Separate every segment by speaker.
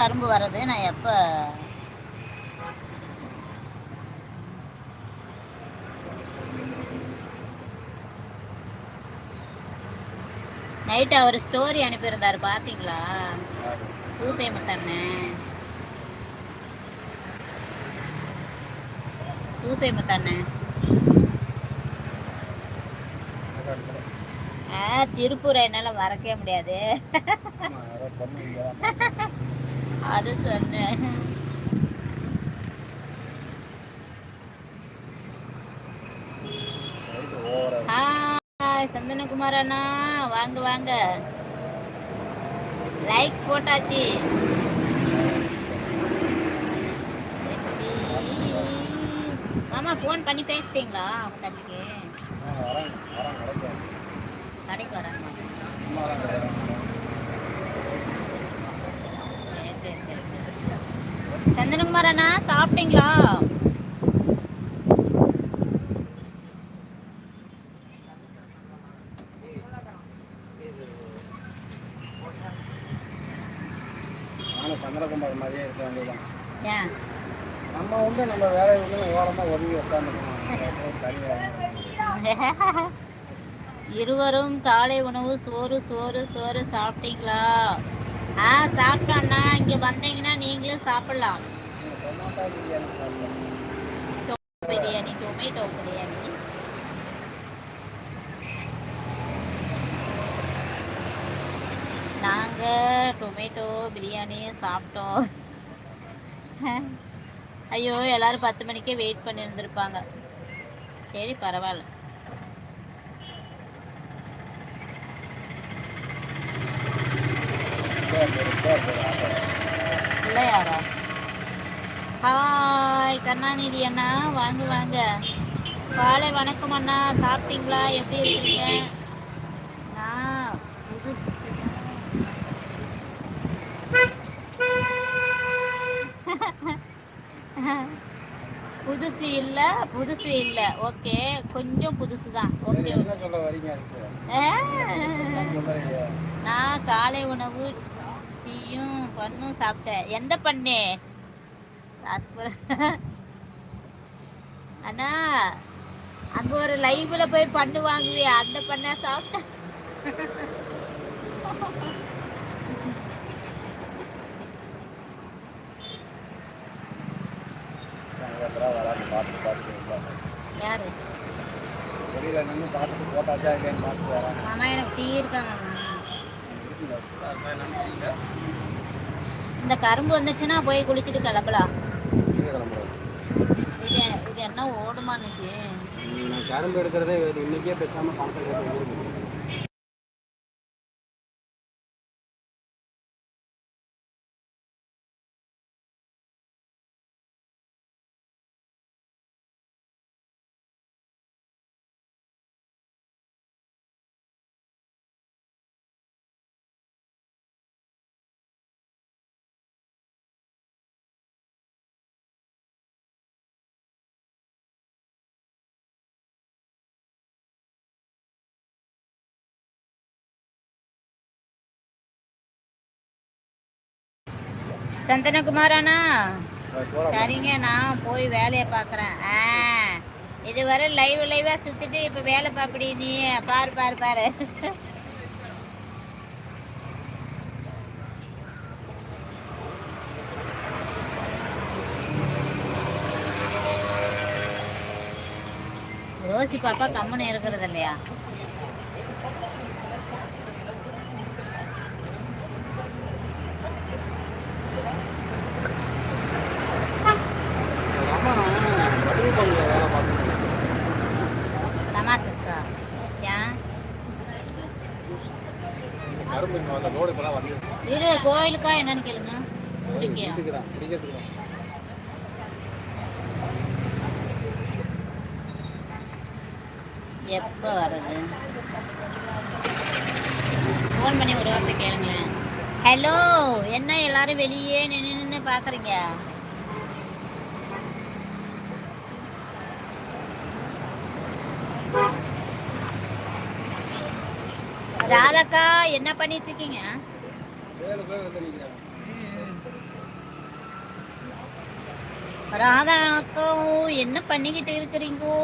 Speaker 1: கரும்பு வர்றது நான் எப்போ நைட் அவர் ஸ்டோரி அனுப்பியிருந்தாரு பார்த்தீங்களா பூசை முத்தண்ணே. பூசை முத்தண்ணே. ஆ திருப்பூரை என்னால் மறக்கவே முடியாது. அது சொன்னேன். சந்தனகுமார் அண்ணா வாங்க வாங்க. லைக் போட்டாச்சு. மாமா ஃபோன் பண்ணி பேசிட்டீங்களா? உங்க தம்பிக்கு? கடைக்கு வராங்க சரி சரி சரி சரி சந்தனகுமார் அண்ணா சாப்பிட்டீங்களா?
Speaker 2: சந்திரகுமார் மாதிரியே இருக்க நம்ம வந்து நம்ம வேலையை வந்து ஓரமாக ஒதுங்கி உட்காந்துக்கணும்
Speaker 1: இருவரும் காலை உணவு சோறு சோறு சோறு சாப்பிட்டீங்களா? ஆ சாப்பிட்டோண்ணா இங்கே வந்தீங்கன்னா நீங்களும் சாப்பிடலாம்.
Speaker 2: பிரியாணி
Speaker 1: டொமேட்டோ பிரியாணி நாங்கள் டொமேட்டோ பிரியாணி சாப்பிட்டோம். ஐயோ எல்லாரும் பத்து மணிக்கே வெயிட் பண்ணி இருந்திருப்பாங்க சரி பரவாயில்ல.
Speaker 2: சரி சரி சரி சரி ஆமாம்.
Speaker 1: இல்லை யாரா ஹாய் கருணாநிதி அண்ணா. வாங்க வாங்க. காலை வணக்கம் அண்ணா. சாப்பிட்டீங்களா? எப்படி இருக்கீங்க? நான் புது புதுசு இல்லை புதுசு இல்லை. ஓகே கொஞ்சம் புதுசு தான் ஓகே நான் காலை உணவு டீயும் பண்ணும் சாப்பிட்டேன். எந்த பண்ணு? அண்ணா அங்க ஒரு லைவ்ல போய் பண்ணு வாங்குவியா. அந்த பண்ண சாப்பிட்டேன். யாரு?
Speaker 2: வெளியில நின்று பார்த்துட்டு போட்டாச்சா இல்லைன்னு பார்த்துட்டு வராங்க
Speaker 1: மாமா எனக்கு டீ இருக்காங்க
Speaker 2: இருக்குங்க. அதான் என்னன்னு தெரியல.
Speaker 1: இந்த கரும்பு வந்துச்சுன்னா போய் குளிச்சுட்டு கிளம்பலாம்? இது இது என்ன ஓடுமா இன்னைக்கு?
Speaker 2: நான் கரும்பு எடுக்கிறதே இன்னைக்கே பேசாம பணத்தை
Speaker 1: சந்தனகுமார் அண்ணா. சரிங்க நான் போய் வேலையை பார்க்குறேன். ஆ இதுவரை லைவ் லைவாக சுற்றிட்டு இப்போ வேலை பார்ப்படி நீ. பாரு பாரு பாரு. ரோசி பாப்பா கம்முன்னு இருக்கிறது இல்லையா
Speaker 2: எங்க அம்மா பதிவு பங்குல வேலை பார்த்துட்டு
Speaker 1: தமாசிஸ்டா ஏன்
Speaker 2: கரும்பு இங்க வந்த லோடு இப்பதான் வந்து
Speaker 1: இரு கோயிலுக்கா என்னன்னு கேளுங்க. எப்போ வர்றது? ஃபோன் பண்ணி ஒரு வார்த்தை கேளுங்களேன். ஹலோ என்ன எல்லாரும் வெளியே நின்று நின்று பார்க்குறீங்க ராதாக்கா என்ன பண்ணிட்டு இருக்கீங்க. ராதா அக்கா என்ன பண்ணிக்கிட்டு இருக்கிறீங்கோ?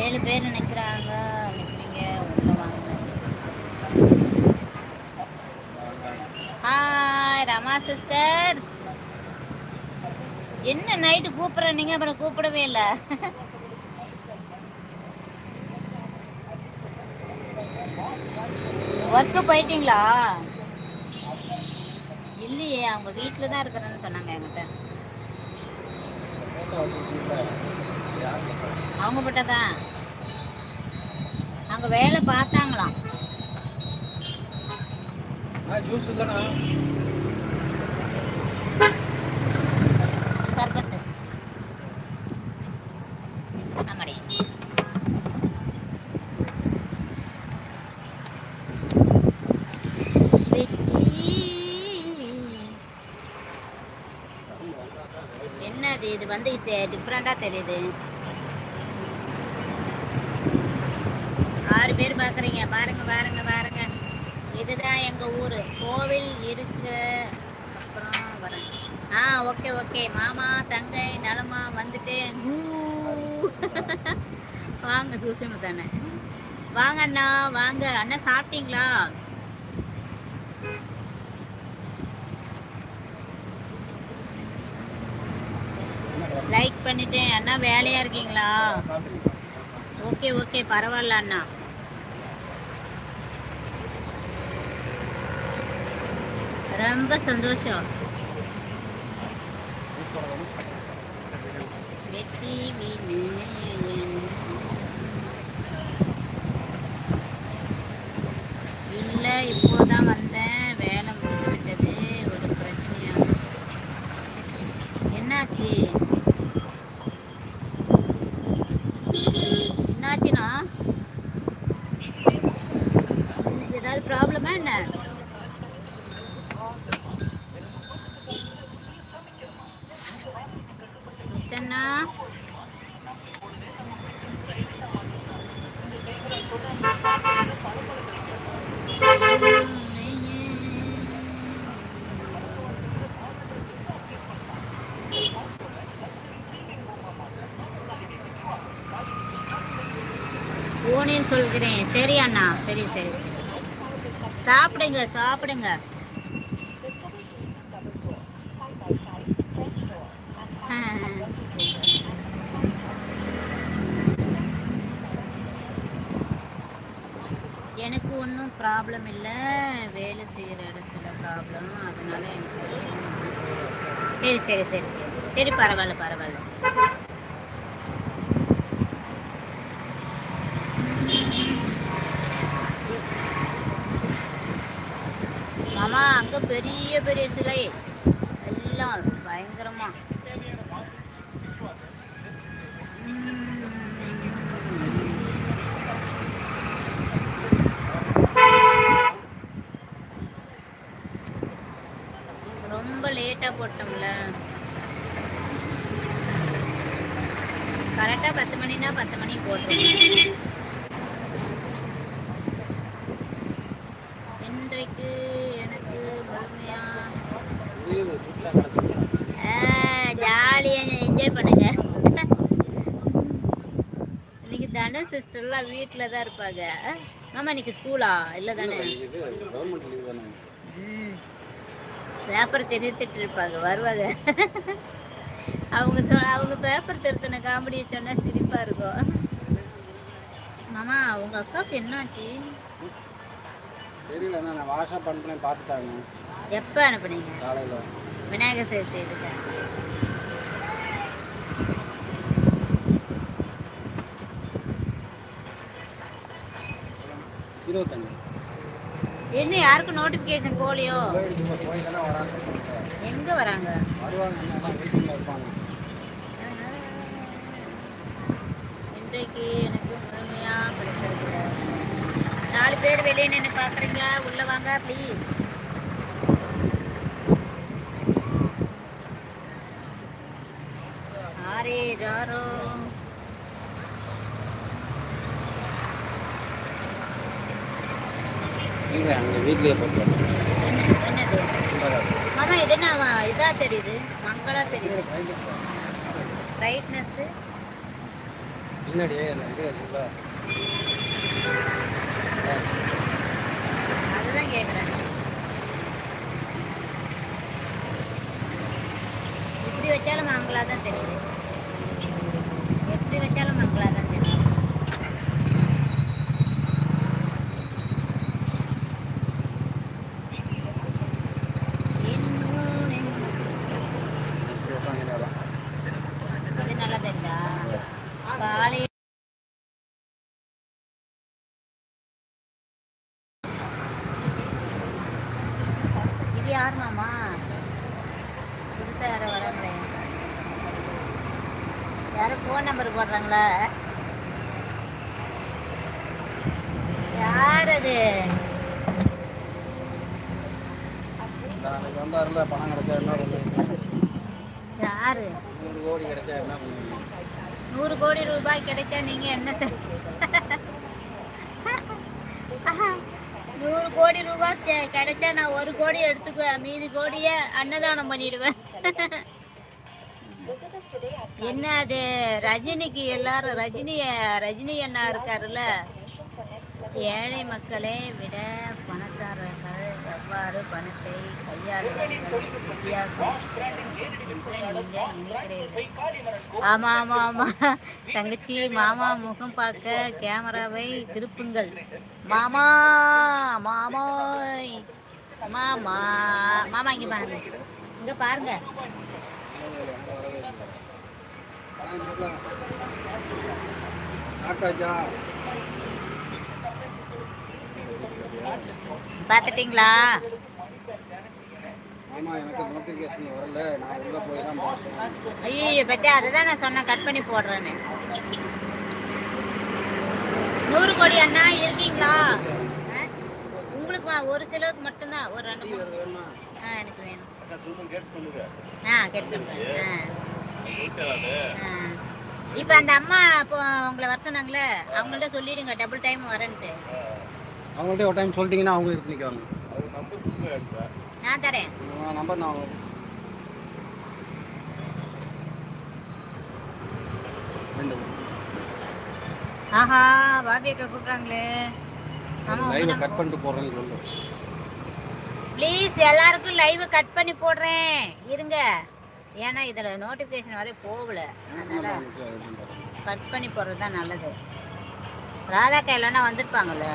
Speaker 1: ஏழு பேர் நினைக்கிறீங்க உள்ள வாங்க ஹாய் ரமா சிஸ்டர் என்ன நைட்டு கூப்பிட்ற? நீங்க அப்புறம் கூப்பிடவே இல்லை. ஒர்க்கு போயிட்டீங்களா? இல்லையே அவங்க வீட்டில் தான் இருக்கிறேன்னு சொன்னாங்க என்கிட்ட. அவங்க கிட்ட தான். அங்கே வேலை பார்த்தாங்களாம்.
Speaker 2: ஜூஸ் இல்லைண்ணா
Speaker 1: இது வந்து இது டிஃப்ரெண்டா தெரியுது. ஆறு பேர் பார்க்குறீங்க பாருங்க பாருங்க பாருங்க. இதுதான் எங்க ஊரு. கோவில் இருக்கு. அப்புறம் வரேன். ஆ ஓகே ஓகே மாமா தங்கை நலமா வந்துட்டேன் வாங்க சூசியம தானே. வாங்க அண்ணா வாங்க. அண்ணா சாப்பிட்டீங்களா? லைக் பண்ணிட்டேன். அண்ணா வேலையா இருக்கீங்களா? ஓகே ஓகே பரவாயில்ல அண்ணா. ரொம்ப சந்தோஷம். வெற்றி இல்லை இப்போதான் வந்தேன். வேலை முடிஞ்சு விட்டது. ஒரு பிரச்சனையா? என்னாச்சு? ஏதாவது ப்ராப்ளமா என்ன? முத்தண்ணா போனேன்னு சொல்கிறேன். சரி அண்ணா. சரி சரி. சாப்பிடுங்க சாப்பிடுங்க. எனக்கு ஒன்றும் ப்ராப்ளம் இல்லை. வேலை செய்கிற இடத்துல ப்ராப்ளம் அதனால எனக்கு சரி சரி சரி சரி. சரி பரவாயில்ல பரவாயில்ல மாமா அங்க பெரிய பெரிய சிலை. எல்லாம் பயங்கரமா. ரொம்ப லேட்டா போட்டோம்ல. கரெக்டா பத்து மணினா பத்து மணி போட்டோம் இன்றைக்கு எனக்கு முழுமையா
Speaker 2: லீவு புதுசாக கிடச்சிருக்கு
Speaker 1: ஜாலியாக என்ஜாய் பண்ணுங்க இன்னைக்கு தன சிஸ்டர்லாம் வீட்டில் தான் இருப்பாங்க. மாமா இன்னைக்கு ஸ்கூலா இல்லை தானே? பேப்பர் திருத்திட்டு இருப்பாங்க வருவாங்க. அவங்க சொ அவங்க பேப்பர் திருத்தின காமெடியை சொன்னால் சிரிப்பாக இருக்கும். மாமா உங்க அக்காவுக்கு என்னாச்சு?
Speaker 2: தெரியல நான் வாட்ஸ்அப் பண்ணுறேன் பார்த்துட்டாங்க.
Speaker 1: எப்போ அனுப்புனீங்க?
Speaker 2: காலையில்.
Speaker 1: விநாயகர் சதுர்த்தி இதுக்கு
Speaker 2: இருபத்தஞ்சு.
Speaker 1: என்ன யாருக்கும் நோட்டிஃபிகேஷன் போலியோ? எங்க வராங்க? இன்றைக்கு எனக்கு முழுமையா பிடிச்சிருக்கு நாலு பேர் வெளியே நின்று பாக்குறீங்க உள்ள வாங்க ப்ளீஸ் ஆரே
Speaker 2: ஜாரோ அங்கே வீட்லேயே
Speaker 1: என்னது? மாமா இது என்ன வ- இதா தெரியுது. மங்களா தெரியுது. பிரைட்னஸ்
Speaker 2: பின்னாடி அந்த இது?
Speaker 1: அதுதான் கேட்குறேன் எப்படி வச்சாலும் மங்களா தான் தெரியுது. எப்படி வச்சாலும் மங்களா தான் தெரியுது இன்னும் நெஞ்சம்.
Speaker 2: இப்படி உட்காந்துட்டாதான்
Speaker 1: இது நல்லா தெரியுதா காலை இது யார் மாமா புதுசா யாரோ வராங்களே யாரும் ஃபோன் நம்பர் போடுறாங்களா? யார் அது
Speaker 2: நாளைக்கு வந்தாருல பணம் கிடைச்சா என்ன பண்ணுவீங்க?
Speaker 1: யாரு?
Speaker 2: நூறு கோடி கிடைச்சா என்ன பண்ணுவீங்க?
Speaker 1: நூறு கோடி ரூபாய் கிடைச்சா நீங்க என்ன சார் நூறு கோடி ரூபாய் கிடைச்சா நான் ஒரு கோடி எடுத்துக்குவேன். மீதி கோடியை அன்னதானம் பண்ணிடுவேன். என்ன அது ரஜினிக்கு எல்லாரும் ரஜினிய ரஜினி அண்ணா இருக்காருல்ல? ஏழை மக்களை விட பணக்காரர்கள் எவ்வாறு பணத்தை கையாளுவார்கள்? வித்தியாசம். என்று நினைக்கிறீர்கள்? ஆமா ஆமா ஆமா. தங்கச்சி மாமா முகம் பார்க்க கேமராவை திருப்புங்கள். மாமா மாமா மாமா மாமா இங்க பாருங்க. இங்க பாருங்க
Speaker 2: பணம் கொடுக்கலாம். சாப்பிட்டாச்சா
Speaker 1: பார்த்துட்டீங்களா
Speaker 2: ஆமாம் எனக்கு நோட்டிஃபிகேஷன் வரல நான் உள்ளே போய் தான் பார்த்தேன்.
Speaker 1: ஐயோ பத்தி அதை தான் நான் சொன்னேன் கட் பண்ணி போடுறேன்னு. நூறு கோடி அண்ணா இருக்கீங்களா? ஆ? உங்களுக்கு ஒரு சிலருக்கு மட்டும்தான் ஒரு ரெண்டு மூணு. ஆ எனக்கு வேணும். ஆ கேட்டு ஆ ஆ. இப்போ அந்த அம்மா இப்போ உங்களை வர சொன்னாங்களே அவங்கள்ட்ட சொல்லிடுங்க டபுள் டைம் வரேன்ட்டு.
Speaker 2: அவங்கள்ட்ட ஒரு டைம் சொல்லிட்டீங்கன்னா அவங்க எடுத்து நிற்கிறாங்க
Speaker 1: நான் தரேன்.
Speaker 2: நம்பர் நான்
Speaker 1: ஆஹா பாபி அக்கா கூப்பிட்றாங்களே. ஆமாம்
Speaker 2: லைவை கட் பண்ணிட்டு போடுறேன்னு சொல்லு.
Speaker 1: ப்ளீஸ் எல்லாருக்கும் லைவ் கட் பண்ணி போடுறேன். இருங்க. ஏன்னா இதில் நோட்டிஃபிகேஷன் வரை போகல. அதனால கட் பண்ணி போடுறது தான் நல்லது. ராதாக்கா இல்லைன்னா வந்திருப்பாங்கல்ல?